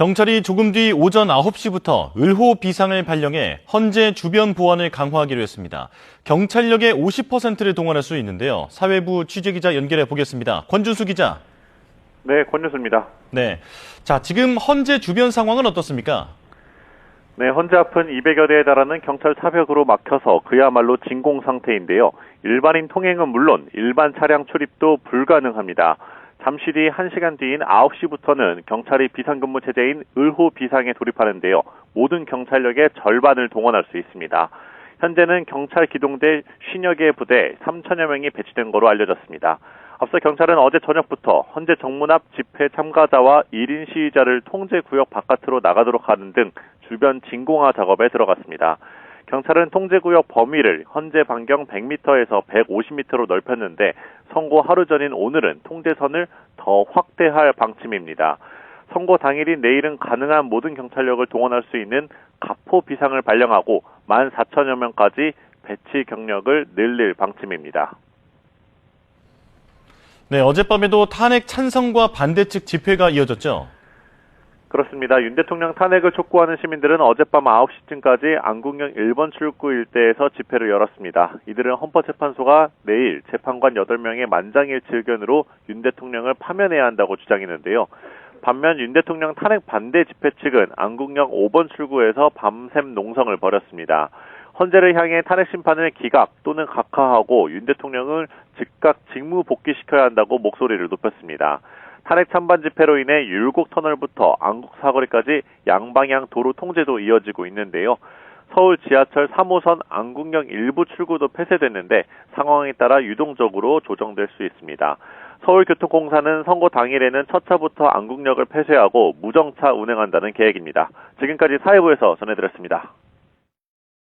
경찰이 조금 뒤 오전 9시부터 을호 비상을 발령해 헌재 주변 보안을 강화하기로 했습니다. 경찰력의 50%를 동원할 수 있는데요. 사회부 취재기자 연결해 보겠습니다. 권준수 기자. 네, 권뉴스입니다. 네. 자, 지금 헌재 주변 상황은 어떻습니까? 네, 현재 앞은 200여 대에 달하는 경찰 사벽으로 막혀서 그야말로 진공 상태인데요. 일반인 통행은 물론 일반 차량 출입도 불가능합니다. 잠시 뒤 1시간 뒤인 9시부터는 경찰이 비상근무 체제인 을호 비상에 돌입하는데요. 모든 경찰력의 절반을 동원할 수 있습니다. 현재는 경찰 기동대 50여 개의 부대 3천여 명이 배치된 거로 알려졌습니다. 앞서 경찰은 어제 저녁부터 헌재 정문 앞 집회 참가자와 1인 시위자를 통제 구역 바깥으로 나가도록 하는 등 주변 진공화 작업에 들어갔습니다. 경찰은 통제구역 범위를 현재 반경 100m에서 150m로 넓혔는데 선고 하루 전인 오늘은 통제선을 더 확대할 방침입니다. 선고 당일인 내일은 가능한 모든 경찰력을 동원할 수 있는 가포 비상을 발령하고 1만 4천여 명까지 배치 경력을 늘릴 방침입니다. 네, 어젯밤에도 탄핵 찬성과 반대 측 집회가 이어졌죠. 그렇습니다. 윤 대통령 탄핵을 촉구하는 시민들은 어젯밤 9시쯤까지 안국역 1번 출구 일대에서 집회를 열었습니다. 이들은 헌법재판소가 내일 재판관 8명의 만장일치 의견으로 윤 대통령을 파면해야 한다고 주장했는데요. 반면 윤 대통령 탄핵 반대 집회 측은 안국역 5번 출구에서 밤샘 농성을 벌였습니다. 헌재를 향해 탄핵 심판을 기각 또는 각하하고 윤 대통령을 즉각 직무 복귀시켜야 한다고 목소리를 높였습니다. 탄핵 찬반 집회로 인해 율곡 터널부터 안국 사거리까지 양방향 도로 통제도 이어지고 있는데요. 서울 지하철 3호선 안국역 일부 출구도 폐쇄됐는데 상황에 따라 유동적으로 조정될 수 있습니다. 서울교통공사는 선거 당일에는 첫 차부터 안국역을 폐쇄하고 무정차 운행한다는 계획입니다. 지금까지 사회부에서 전해드렸습니다.